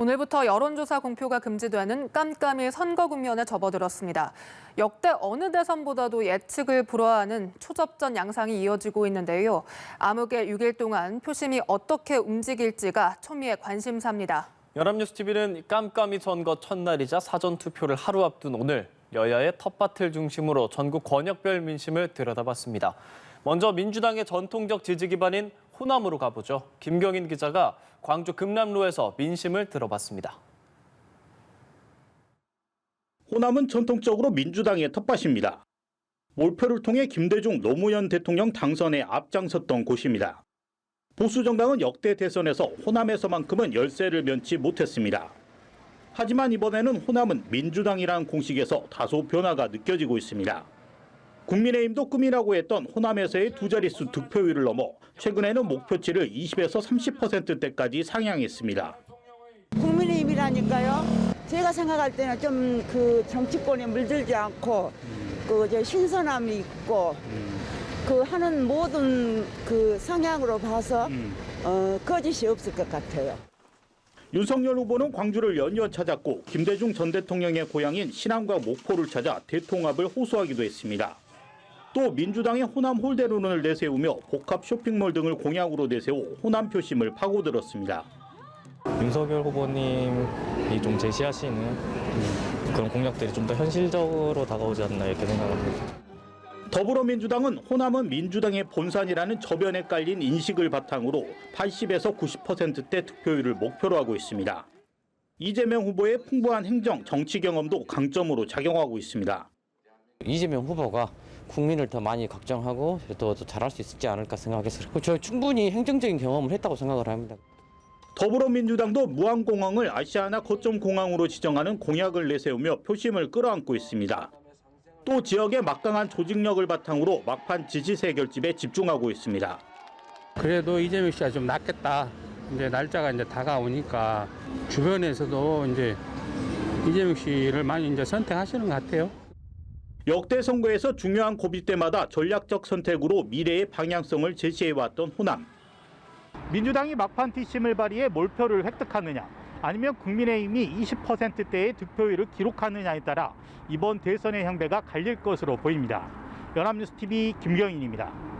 오늘부터 여론조사 공표가 금지되는 깜깜이 선거 국면에 접어들었습니다. 역대 어느 대선보다도 예측을 불허하는 초접전 양상이 이어지고 있는데요. 암흑의 6일 동안 표심이 어떻게 움직일지가 초미의 관심사입니다. 연합뉴스 TV는 깜깜이 선거 첫날이자 사전 투표를 하루 앞둔 오늘 여야의 텃밭을 중심으로 전국 권역별 민심을 들여다봤습니다. 먼저 민주당의 전통적 지지 기반인 호남으로 가보죠. 김경인 기자가 광주 금남로에서 민심을 들어봤습니다. 호남은 전통적으로 민주당의 텃밭입니다. 몰표를 통해 김대중 노무현 대통령 당선에 앞장섰던 곳입니다. 보수 정당은 역대 대선에서 호남에서만큼은 열세를 면치 못했습니다. 하지만 이번에는 호남은 민주당이라는 공식에서 다소 변화가 느껴지고 있습니다. 국민의힘도 꿈이라고 했던 호남에서의 두 자릿수 득표율을 넘어 최근에는 목표치를 20에서 30%대까지 상향했습니다. 국민의힘이라니까요. 제가 생각할 때는 좀 그 정치권에 물들지 않고 그저 신선함이 있고 그 하는 모든 그 성향으로 봐서 어, 거짓이 없을 것 같아요. 윤석열 후보는 광주를 연이어 찾았고 김대중 전 대통령의 고향인 신안과 목포를 찾아 대통합을 호소하기도 했습니다. 또 민주당의 호남 홀대론을 내세우며 복합 쇼핑몰 등을 공약으로 내세워 호남 표심을 파고들었습니다. 윤석열 후보님이 좀 제시하시는 그런 공약들이 좀 더 현실적으로 다가오지 않나 이렇게 생각합니다. 더불어민주당은 호남은 민주당의 본산이라는 저변에 깔린 인식을 바탕으로 80에서 90%대 득표율을 목표로 하고 있습니다. 이재명 후보의 풍부한 행정, 정치 경험도 강점으로 작용하고 있습니다. 이재명 후보가 국민을 더 많이 걱정하고 또, 더 잘할 수 있지 않을까 생각해서 그리고 저 충분히 행정적인 경험을 했다고 생각을 합니다. 더불어민주당도 무안공항을 아시아나 거점 공항으로 지정하는 공약을 내세우며 표심을 끌어안고 있습니다. 또 지역의 막강한 조직력을 바탕으로 막판 지지세 결집에 집중하고 있습니다. 그래도 이재명 씨가 좀 낫겠다. 이제 날짜가 이제 다가오니까 주변에서도 이제 이재명 씨를 많이 이제 선택하시는 것 같아요. 역대 선거에서 중요한 고비 때마다 전략적 선택으로 미래의 방향성을 제시해왔던 호남. 민주당이 막판 뒷심을 발휘해 몰표를 획득하느냐 아니면 국민의힘이 20%대의 득표율을 기록하느냐에 따라 이번 대선의 향배가 갈릴 것으로 보입니다. 연합뉴스 TV 김경인입니다.